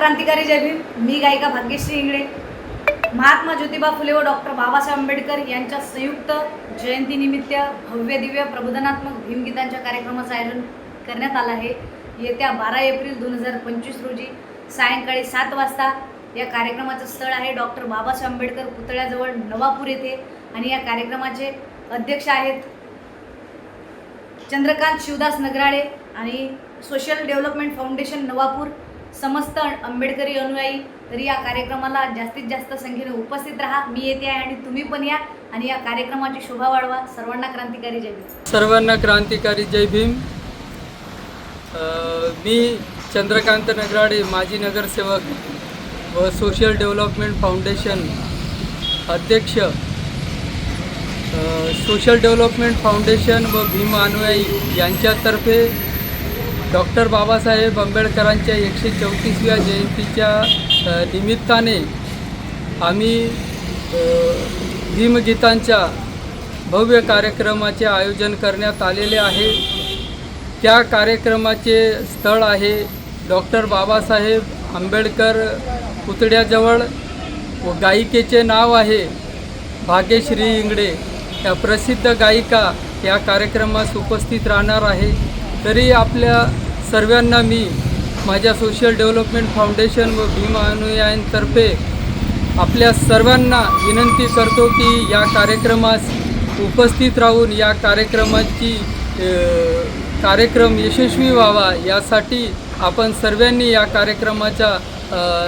क्रांतिकारी जय भीम मी गायिका भाग्यश्री इंगळे. महात्मा ज्योतिबा फुले व डॉक्टर बाबासाहेब आंबेडकर यांच्या संयुक्त जयंतीनिमित्त भव्य दिव्य प्रबोधनात्मक भीमगीतांच्या कार्यक्रमाचं आयोजन करण्यात आलं आहे. येत्या बारा एप्रिल दोन हजार पंचवीस रोजी सायंकाळी सात वाजता या कार्यक्रमाचं स्थळ आहे डॉक्टर बाबासाहेब आंबेडकर पुतळ्याजवळ नवापूर येथे. आणि या कार्यक्रमाचे अध्यक्ष आहेत चंद्रकांत शिवदास नगराळे आणि सोशल डेव्हलपमेंट फाउंडेशन नवापूर. समस्त आंबेडकरी अनुयायी तरी या कार्यक्रमाला जास्तीत जास्त संख्येने उपस्थित राहा. मी येते आहे आणि तुम्ही पण या आणि या कार्यक्रमाची शोभा वाढवा. सर्वांना क्रांतिकारी जय भीम. सर्वांना क्रांतिकारी जय भीम. मी चंद्रकांत नगराडे माजी नगरसेवक व सोशल डेव्हलपमेंट फाउंडेशन अध्यक्ष. सोशल डेव्हलपमेंट फाउंडेशन व भीम अनुयायी यांच्यातर्फे डॉक्टर बाबासाहेब आंबेडकरांच्या एकशे चौतीसव्या जयंतीच्या निमित्ताने आम्ही भीमगीतांच्या भव्य कार्यक्रमाचे आयोजन करण्यात आलेले आहे. त्या कार्यक्रमाचे स्थळ आहे डॉक्टर बाबासाहेब आंबेडकर पुतळ्याजवळ. व गायिकेचे नाव आहे भाग्यश्री इंगडे. या प्रसिद्ध गायिका या कार्यक्रमास उपस्थित राहणार आहे. तरी आपल्या सर्वांना मी माझ्या सोशल डेव्हलपमेंट फाउंडेशन व भीमा अनुयायांतर्फे आपल्या सर्वांना विनंती करतो की या कार्यक्रमास उपस्थित राहून या कार्यक्रमाची कार्यक्रम यशस्वी व्हावा यासाठी आपण सर्वांनी या कार्यक्रमाचा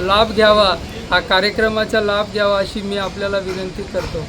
लाभ घ्यावा. हा कार्यक्रमाचा लाभ घ्यावा अशी मी आपल्याला विनंती करतो.